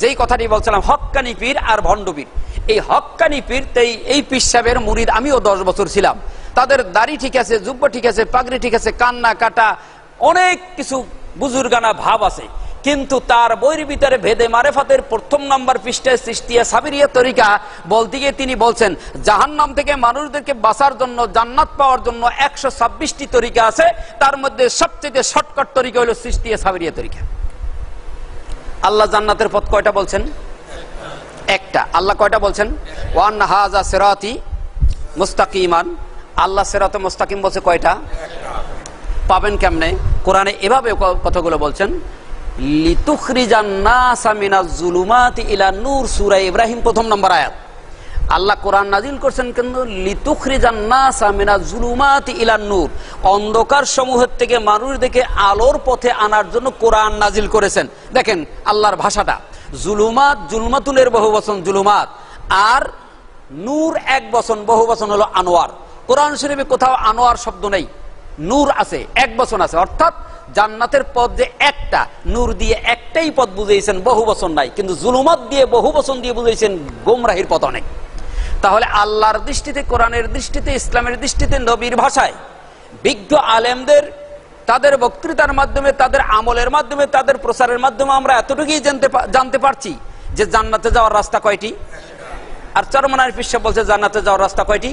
যেই কথাটি বলছিলাম, হক্কানি পীর আর ভণ্ড পীর এই হক্কানি পীর তাই এই পীর সাহেবের মুরিদ, আমিও দশ বছর ছিলাম। তাদের দাড়ি ঠিক আছে, জুব্ব ঠিক আছে, পাগড়ি ঠিক আছে, কান্না, কাটা, অনেক কিছু বুজুর্গানা ভাব আছে। কিন্তু তার বইয়ের ভিতরে ভেদে মারেফাতের প্রথম নাম্বার পৃষ্ঠায় সৃষ্টিয়া সাবিরিয়া তরিকা বলতে গিয়ে তিনি বলছেন, জাহান্নাম থেকে মানুষদেরকে বাঁচার জন্য, জান্নাত পাওয়ার জন্য একশো ছাব্বিশটি তরিকা আছে। তার মধ্যে সবচেয়ে শর্টকাট তরিকা হলো সৃষ্টিয়া সাবিরিয়া তরিকা। আল্লাহ জান্নাতের পথ কয়টা বলছেন? একটা। আল্লাহ কয়টা বলছেন? ওয়ান হাজা সেরাতি মুস্তাকিমান। আল্লাহ সেরাতে মুস্তাকিম বলছে কয়টা? পাবেন কেমনে? কোরআনে এভাবে কথাগুলো বলছেন, লিতুখরিজান সামিনা জুলুমাতি ইলা নূর সুরা ইব্রাহিম প্রথম নম্বর আয়াত। আল্লাহ কোরআন নাজিল করছেন কিন্তু লিতুখরিজান নাসা মিনাজ জুলুমাতি ইলা নূর। অন্ধকার সমূহের থেকে মানুষ দেখে আলোর পথে আনার জন্য কোরআন নাজিল করেছেন। দেখেন আল্লাহর ভাষাটা। জুলুমাত জুলমাতুলের বহু বচন জুলুমাত। আর নূর এক বচন, বহু বচন হলো আনোয়ার। কোরআন শরীফে কোথাও আনোয়ার শব্দ নেই। নূর আছে, এক বচন আছে। অর্থাৎ জান্নাতের পথ যে একটা, নূর দিয়ে একটাই পথ বুঝিয়েছেন বহু বচন নাই। কিন্তু জুলুমাত দিয়ে বহু বচন দিয়ে বুঝিয়েছেন গোমরাহির পথ অনেক। তাহলে আল্লাহর দৃষ্টিতে, কোরআনের দৃষ্টিতে, ইসলামের দৃষ্টিতে, নবীর ভাষায় বিজ্ঞ আলেমদের, তাদের বক্তৃতার মাধ্যমে, তাদের আমলের মাধ্যমে, তাদের প্রচারের মাধ্যমে আমরা এতটুকুই জানতে জানতে পারছি যে জান্নাতে যাওয়ার রাস্তা কয়টি? আর চরমনার পিসা বলছে, জান্নাতে যাওয়ার রাস্তা কয়টি?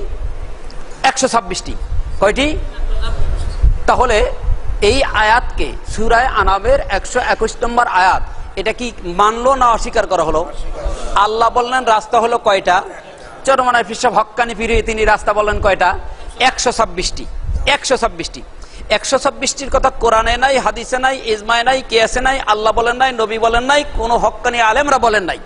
একশো ছাব্বিশটি। কয়টি? তাহলে এই আয়াতকে, সুরায় আনাবের একশো একুশ নম্বর আয়াত, এটা কি মানলো না অস্বীকার করা হলো? আল্লাহ বললেন, রাস্তা হলো কয়টা? চরমানায় ফিসাব হক্কানি ফিরিয়ে তিনি রাস্তা বললেন কয়টা? একশো ছাব্বিশটি। একশো ছাব্বিশটি। একশো ছাব্বিশটির কথা কোরআনে নাই, হাদিসে নাই, ইজমায় নাই, কেয়াসে নাই, আল্লাহ বলেন নাই, নবী বলেন নাই, কোনো হক্কানি আলেমরা বলেন নাই।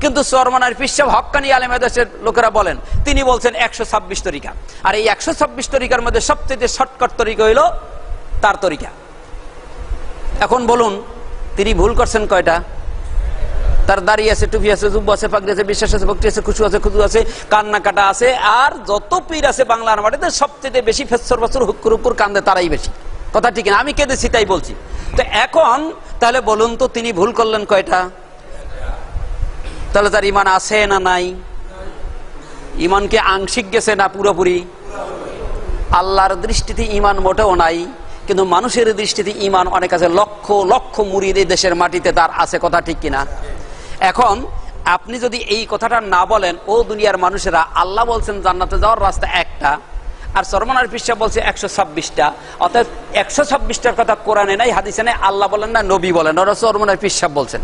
কিন্তু সরমানার পিসাব হক্কানি আলেমা দেশের লোকেরা বলেন, তিনি বলছেন একশো ছাব্বিশ তরিকা। আর এই একশো ছাব্বিশ তরিকার মধ্যে সবচেয়ে শর্টকাট তরিকা হইল তার তরিকা। এখন বলুন, তিনি ভুল করছেন কয়টা? তার দাড়ি আছে, টুপি আছে, জুব্ব আছে, পাগড়ি আছে, বিশ্বাস আছে, ভক্তি আছে, খুশু আছে, খুদু আছে কান্না কাটা আছে, আর যত পীর আছে বাংলার মাটিতে সবচেয়ে বেশি ফেসর বছর হুকুর হুকুর কান্দে তারাই বেশি। কথা ঠিক না? আমি কেঁদেছি, তাই বলছি। তো এখন, তাহলে বলুন তো তিনি ভুল করলেন কয়টা? তাহলে তার ইমান আছে না নাই? ইমানকে আংশিক গেছে না পুরোপুরি? আল্লাহর দৃষ্টিতে ইমান মোটেও নাই, কিন্তু মানুষের দৃষ্টিতে ইমান অনেক আছে। লক্ষ লক্ষ এই দেশের মাটিতে তার আছে, কথা ঠিক কিনা? এখন আপনি যদি এই কথাটা না বলেন, ও দুনিয়ার মানুষেরা, আল্লাহ বলছেন জান্নাতে যাওয়ার রাস্তা একটা, আর সরমনার পিসা বলছে একশো ছাব্বিশটা। অর্থাৎ একশো ছাব্বিশটার কথা কোরআনে নাই, হাদিসে নাই, আল্লাহ বলেন না, নবী বলেন, ওরা সরমনার পিসাব বলছেন।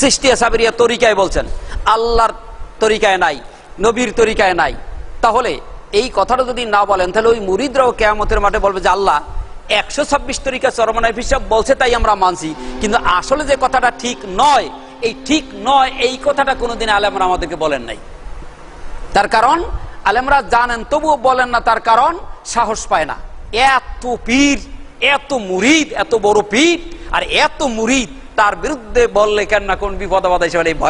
সৃষ্টিয়া সাবিরিয়া তরিকায় বলছেন, আল্লাহর তরিকায় নাই, নবীর তরিকায় নাই। তাহলে এই কথাটা যদি না বলেন, তাহলে ওই মুরিদরাও কেয়ামতের মাঠে বলবে যে, আল্লাহ, একশো ছাব্বিশ তরিকা চরমনায় হিসাব বলছে, তাই আমরা মানছি। কিন্তু আসলে যে কথাটা ঠিক নয় এই ঠিক নয়, এই কথাটা কোনোদিন আলেমরা আমাদেরকে বলেন নাই। তার কারণ, আলেমরা জানেন, তবুও বলেন না তার কারণ, সাহস পায় না। এত পীর, এত মুরিদ, এত বড় পীর, আর এত মুরিদ, তার বিরুদ্ধে বললে কেন না কোন বিপদ বাধা হিসেবে ভয়